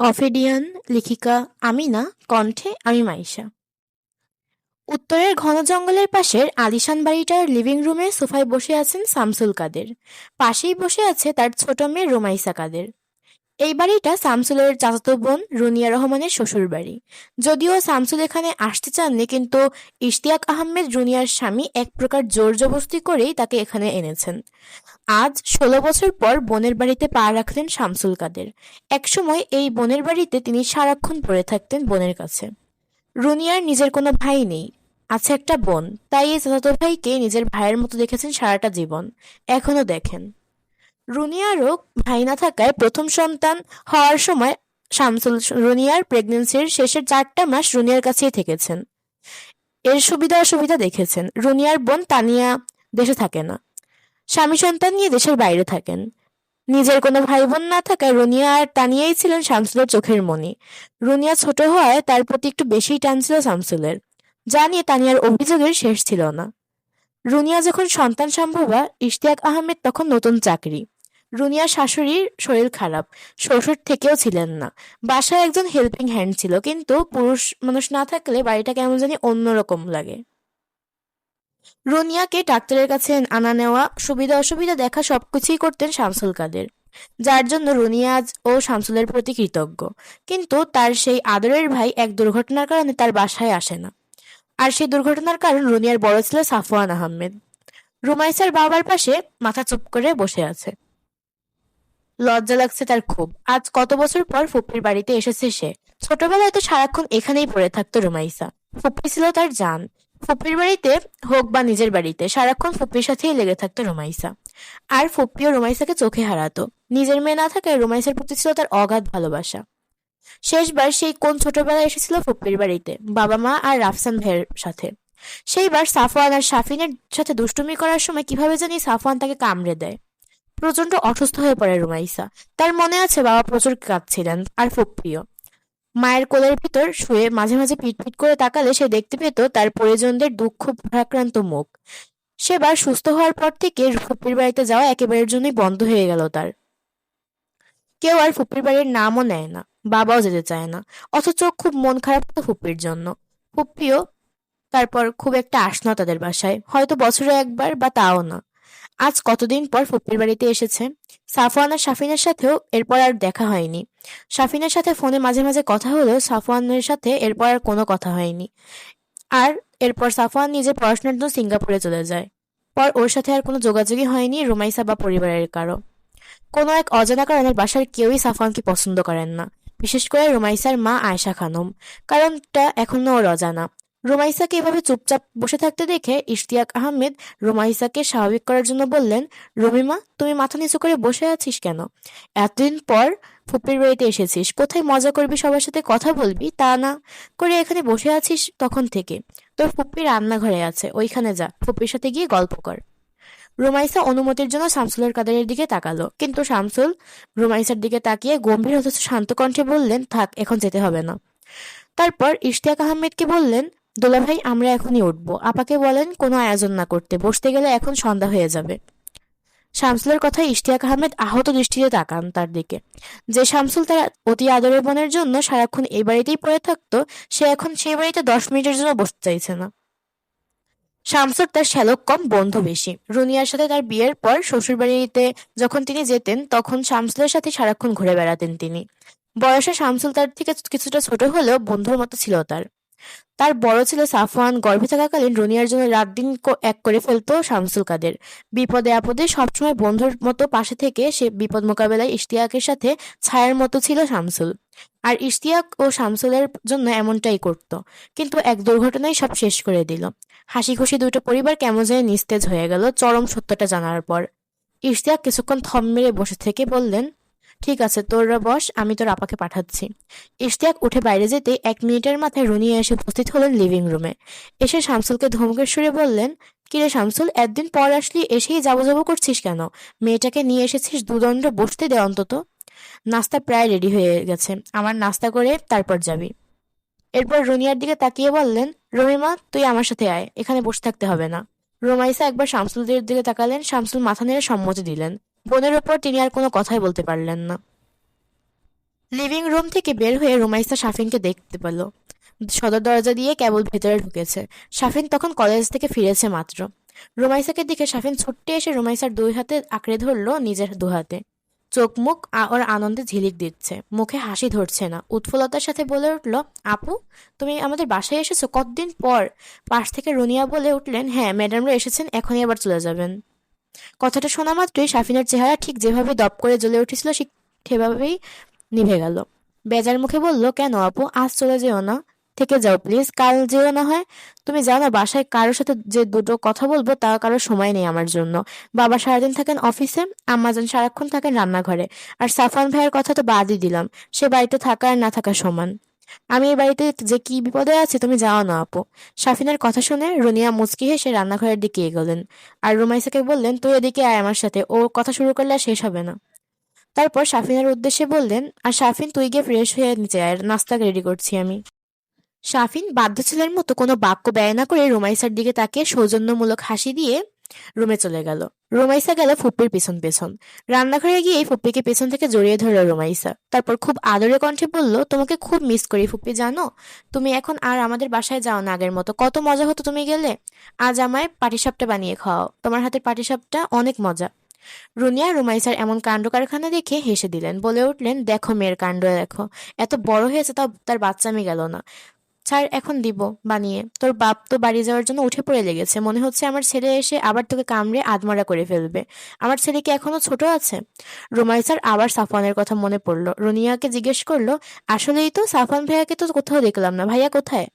অফিডিয়ান লেখিকা আমিনা, কণ্ঠে আমি মাইশা। উত্তরের ঘন জঙ্গলের পাশের আলিশান বাড়িটার লিভিং রুমে সোফায় বসে আছেন সামসুল কাদের। পাশেই বসে আছে তার ছোট মেয়ে রোমাইসা কাদের। এই বাড়িটা শামসুলের চাচাতো বোন রুনিয়া রহমানের শ্বশুর বাড়ি যদিও শামসুল এখানে আসতে চাননি, কিন্তু ইশতিয়াক আহমেদ রুনিয়ার স্বামী এক প্রকার জোর জবস্তি করেই তাকে এখানে এনেছেন। আজ ষোলো বছর পর বোনের বাড়িতে পা রাখলেন শামসুল কাদের। একসময় এই বোনের বাড়িতে তিনি সারাক্ষণ পড়ে থাকতেন বোনের কাছে। রুনিয়ার নিজের কোনো ভাই নেই, আছে একটা বোন, তাই এই চাচাতো ভাইকে নিজের ভাইয়ের মতো দেখেছেন সারাটা জীবন, এখনও দেখেন। রুনিয়ারও ভাই না থাকায় প্রথম সন্তান হওয়ার সময় শামসুল রুনিয়ার প্রেগনেন্সির শেষের চারটা মাস রুনিয়ার কাছেই থেকেছেন। এর সুবিধা অসুবিধা দেখেছেন। রুনিয়ার বোন তানিয়া দেশে থাকে না। স্বামী সন্তান নিয়ে দেশের বাইরে থাকেন। নিজের কোনো ভাই বোন না থাকায় রুনিয়া আর তানিয়াই ছিলেন শামসুলের চোখের মনি রুনিয়া ছোট হওয়ায় তার প্রতি একটু বেশিই টান ছিল শামসুলের, যা নিয়ে তানিয়ার অভিযোগের শেষ ছিল না। রুনিয়া যখন সন্তান সম্ভবা, ইশতিয়াক আহমেদ তখন নতুন চাকরি। রুনিয়ার শাশুড়ির শরীর খারাপ। শ্বশুর থেকেও ছিলেন না। বাসায় একজন হেল্পিং হ্যান্ড ছিল, কিন্তু পুরুষ মানুষ না থাকলে বাড়িটা কেমন জানি অন্যরকম লাগে। রুনিয়াকে ডাক্তারের কাছে আনা নেওয়া, সুবিধা অসুবিধা দেখা সবকিছুই করতেন শামসুল কাদের। যার জন্য রুনিয়াজ ও শামসুলের প্রতি কৃতজ্ঞ। কিন্তু তার সেই আদরের ভাই এক দুর্ঘটনার কারণে তার বাসায় আসে না। আর সেই দুর্ঘটনার কারণ রুনিয়ার বড় ছিল সাফওয়ান আহমেদ। রুমাইসার বাবার পাশে মাথা চুপ করে বসে আছে। লজ্জা লাগছে তার খুব। আজ কত বছর পর ফুপির বাড়িতে এসেছে সে। ছোটবেলায় তো সারাক্ষণ এখানেই পড়ে থাকতো রুমাইসা। ফুপি ছিল তার জান। ফুপির বাড়িতে হোক বা নিজের বাড়িতে, সারাক্ষণ ফুপির সাথেই লেগে থাকতো রুমাইসা। আর ফুপিও রুমাইসাকে চোখে হারাতো। নিজের মেয়ে না থাকায় রুমাইসার প্রতি ছিল তার অগাধ ভালোবাসা। শেষবার সেই কোন ছোটবেলায় এসেছিল ফুপির বাড়িতে বাবা মা আর রাফসান ভাইয়ের সাথে। সেইবার সাফওয়ান আর সাফিনের সাথে দুষ্টুমি করার সময় কীভাবে জানি সাফওয়ান তাকে কামড়ে দেয়। প্রচণ্ড অসুস্থ হয়ে পড়ে রুমাইসা। তার মনে আছে বাবা প্রচুর কাঁদছিলেন আর ফুপ্পিও মায়ের কোলের ভিতর শুয়ে মাঝে মাঝে পিটপিট করে তাকালে সে দেখতে পেত তার পরিজনদের দুঃখ, ভারাক্রান্ত মুখ। সেবার সুস্থ হওয়ার পর থেকে ফুপির বাড়িতে যাওয়া একেবারের জন্যই বন্ধ হয়ে গেল তার। কেউ আর ফুপির বাড়ির নামও নেয় না, বাবাও যেতে চায় না, অথচ খুব মন খারাপ হতো ফুপির জন্য। ফুপ্পিও তারপর খুব একটা আসনা তাদের বাসায়, হয়তো বছরে একবার বা তাও না। আজ কতদিন পর ফুপির বাড়িতে এসেছে? সাফওয়ান আর সাফিনের সাথেও এরপর আর দেখা হয়নি। সাফিনের সাথে ফোনে মাঝে মাঝে কথা হলেও সাফওয়ানের সাথে এরপর আর কোনো কথা হয়নি। আর এরপর সাফওয়ান নিজের পড়াশোনার জন্য সিঙ্গাপুরে চলে যায়। পর ওর সাথে আর কোনো যোগাযোগই হয়নি রুমাইসা বা পরিবারের কারও। কোনো এক অজানা কারণে বাসার কেউই সাফওয়ানকে পছন্দ করেন না। বিশেষ করে রুমাইসার মা আয়শা খানম। কারণটা এখনও ওর অজানা। রোমাইসাকে এভাবে চুপচাপ বসে থাকতে দেখে ইশতিয়াক আহমেদ রোমাইসাকে স্বাভাবিক করার জন্য বললেন রবিমা তুমি মাথা নিচু করে বসে আছিস কেন? এতদিন পর ফুপির বাড়িতে এসেছিস, কোথায় মজা করবি, সবার সাথে কথা বলবি? তা না করে এখানে বসে আছিস তখন থেকে। তোর ফুপ্পি রান্নাঘরে আছে, ওইখানে যা, ফুপির সাথে গিয়ে গল্প কর। রোমাইসা অনুমতির জন্য শামসুলের কাদারের দিকে তাকালো, কিন্তু শামসুল রোমাইসার দিকে তাকিয়ে গম্ভীর অথচ শান্ত কণ্ঠে বললেন, থাক, এখন যেতে হবে না। তারপর ইশতিয়াক আহমেদকে বললেন দোলাভাই আমরা এখনই উঠবো। আপাকে বলেন, কোনো আয়োজন না করতে। বসতে গেলে এখন সন্ধ্যা হয়ে যাবে। শামসুলের কথায় ইশতিয়াক আহমেদ আহত দৃষ্টিতে তাকান তার দিকে। যে শামসুল তার অতি আদরের বোনের জন্য সারাক্ষণ এই বাড়িতেই পড়ে থাকতো, সে এখন সেই বাড়িতে দশ মিনিটের জন্য বসতে চাইছে না। শামসুর তার শ্যালক কম, বন্ধু বেশি। রুনিয়ার সাথে তার বিয়ের পর শ্বশুর বাড়িতে যখন তিনি যেতেন, তখন শামসুলের সাথে সারাক্ষণ ঘুরে বেড়াতেন তিনি। বয়সে শামসুল তার থেকে কিছুটা ছোট হলেও বন্ধুর মতো ছিল তার। তার বড় ছেলে সাফওয়ান গর্ভে থাকাকালীন রুনিয়ার জন্য রাত দিন এক করে ফেলতো শামসুল কাদের। বিপদে আপদে সবসময় বন্ধুর মতো পাশে থেকে সে বিপদ মোকাবেলায় ইশতিয়াকের সাথে ছায়ার মতো ছিল শামসুল। আর ইশতিয়াক ও শামসুলের জন্য এমনটাই করত। কিন্তু এক দুর্ঘটনায় সব শেষ করে দিল। হাসি খুশি দুটো পরিবার কেমন যেন নিস্তেজ হয়ে গেল চরম সত্যটা জানার পর। ইশতিয়াক কিছুক্ষণ থম মেরে বসে থেকে বললেন ঠিক আছে তোররা বস, আমি তোর আপাকে পাঠাচ্ছি। ইশতিয়াক উঠে বাইরে যেতে এক মিনিটের মাথায় রুনিয়া এসে উপস্থিত হলেন লিভিং রুমে এসে শামসুলকে ধমকের সুরে বললেন কিরে শামসুল একদিন পর আসলি, এসেই যাব যাব করছিস কেন? মেয়েটাকে নিয়ে এসেছিস দুদণ্ড বসতে দে অন্তত। নাস্তা প্রায় রেডি হয়ে গেছে। আমার নাস্তা করে তারপর যাবি। এরপর রুনিয়ার দিকে তাকিয়ে বললেন রমিমা তুই আমার সাথে আয়, এখানে বসে থাকতে হবে না। রোমাইসা একবার শামসুলদের দিকে তাকালেন, শামসুল মাথা নেড়ে সম্মতি দিলেন। বোনের ওপর তিনি আর কোনো কথাই বলতে পারলেন না। লিভিং রুম থেকে বের হয়ে রুমাইসা শাফিনকে দেখতে পেল। সদর দরজা দিয়ে কেবল ভেতরে ঢুকেছে। শাফিন তখন কলেজ থেকে ফিরেছে মাত্র। রুমাইসাকে দেখে শাফিন ছুট্টে এসে রুমাইসার দুই হাতে আঁকড়ে ধরলো নিজের দু হাতে। চোখ, মুখ ওর আনন্দে ঝিলিক দিচ্ছে। মুখে হাসি ধরছে না। উৎফুল্লতার সাথে বলে উঠল, আপু, তুমি আমাদের বাসায় এসেছ কতদিন পর? পাশ থেকে রুনিয়া বলে উঠলেন হ্যাঁ ম্যাডামরা এসেছেন, এখনই আবার চলে যাবেন। কথাটা শোনা মাত্রই শাফিনের চেহারা ঠিক যেভাবে দপ করে জ্বলে উঠেছিল, ঠিক সেভাবেই নিভে গেল। বেজার মুখে বলল, কেন আপু? আজ চলে যেও না। থেকে যাও প্লিজ কাল যেও না হয়। তুমি জানো বাসায় কারোর সাথে যে দুটো কথা বলব, তা কারোর সময় নেই আমার জন্য। বাবা সারাদিন থাকেন অফিসে আম্মাজান সারাক্ষণ থাকেন রান্নাঘরে। আর সাফান ভাইয়ের কথা তো বাদই দিলাম। সে বাড়িতে থাকা আর না থাকা সমান। আমি এই বাড়িতে যে কি বিপদে আছে তুমি যাও না, আপু। শাফিনের কথা শুনে রুনিয়া মুচকি হেসে রান্নাঘরের দিকে এগোলেন। আর রুমাইসাকে বললেন, তুই এদিকে আয় আমার সাথে, ও কথা শুরু করলে আর শেষ হবে না। তারপর শাফিনের উদ্দেশ্যে বললেন, আর শাফিন, তুই গিয়ে ফ্রেশ হয়ে নিচে আয়, নাস্তা রেডি করছি আমি। শাফিন বাধ্য ছেলের মতো কোনো বাক্য ব্যয় না করে রুমাইসার দিকে তাকে সৌজন্যমূলক হাসি দিয়ে রুমে চলে গেল। রুমাইসা গেল ফুপ্পির পেছন পেছন। রান্নাঘরে গিয়ে ফুপ্পিকে পেছন থেকে জড়িয়ে ধরল রুমাইসা। তারপর খুব আদরে কণ্ঠে বলল, তোমাকে খুব মিস করি ফুপ্পি, জানো? তুমি এখন আর আমাদের বাসায় যাও না আগের মতো। কত মজা হতো তুমি গেলে। আজ আমায় পাটিসাপটা বানিয়ে খাওয়াও। তোমার হাতের পাটিসাপটা অনেক মজা। রুনিয়া রুমাইসার এমন কাণ্ড কারখানা দেখে হেসে দিলেন। বলে উঠলেন, দেখো মেয়ের কাণ্ড, দেখো। এত বড় হয়েছে, তাও তার বাচ্চামি গেল না। ছাড় এখন দিব বানিয়ে। তোর বাপ তো বাড়ি যাওয়ার জন্য উঠে পড়ে লেগেছে। মনে হচ্ছে আমার ছেলে এসে আবার তোকে কামড়ে আধমরা করে ফেলবে। আমার ছেলে কি এখনও ছোট আছে? রুমাইসার আবার সাফওয়ানের কথা মনে পড়ল। রুনিয়াকে জিজ্ঞেস করল, আসলেই তো সাফওয়ান ভাইয়াকে তো কোথাও দেখলাম না। ভাইয়া কোথায়?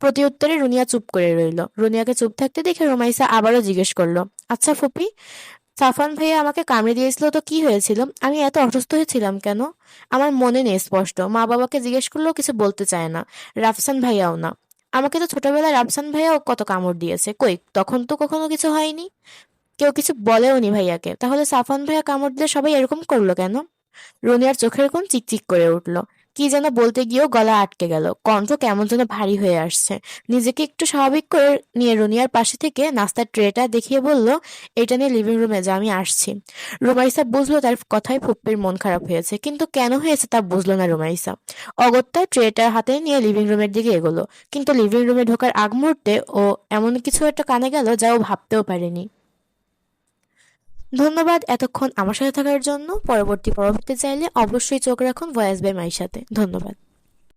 প্রতি উত্তরে রুনিয়া চুপ করে রইল। রুনিয়াকে চুপ থাকতে দেখে রুমাইসা আবারও জিজ্ঞেস করল আচ্ছা ফুপি সাফান ভাইয়া আমাকে কামড়ে দিয়েছিল তো কি হয়েছিল? আমি এত অসুস্থ হয়েছিলাম কেন? আমার মনে নেই স্পষ্ট। মা বাবাকে জিজ্ঞেস করলেও কিছু বলতে চায় না। রাফসান ভাইয়াও না। আমাকে তো ছোটবেলায় রাফসান ভাইয়াও কত কামড় দিয়েছে। কই, তখন তো কখনো কিছু হয়নি। কেউ কিছু বলেও নি ভাইয়াকে। তাহলে সাফান ভাইয়া কামড় দিলে সবাই এরকম করল কেন? রুনিয়ার চোখের কোণ চিকচিক করে উঠল। কি যেন বলতে গিয়েও গলা আটকে গেল। কণ্ঠ কেমন যেন ভারী হয়ে আসছে। নিজেকে একটু স্বাভাবিক করে নিয়ে রুনিয়ার পাশে থেকে নাস্তার ট্রেটা দেখিয়ে বলল, এটা নিয়ে লিভিং রুমে যা, আমি আসছি। রুমাইসা বুঝলো তার কথায় ফুপ্পির মন খারাপ হয়েছে, কিন্তু কেন হয়েছে তা বুঝলো না রুমাইসা। অগত্যা ট্রেটা হাতে নিয়ে লিভিং রুমের দিকে এগোলো, কিন্তু লিভিং রুমে ঢোকার আগ মুহূর্তে ও এমন কিছু একটা কানে গেল যা ও ভাবতেও পারেনি। ধন্যবাদ এতক্ষণ আমার সাথে থাকার জন্য। পরবর্তী পরবর্তী চাইলে অবশ্যই চোখ রাখুন ভয়েস বাই মাইর সাথে। ধন্যবাদ।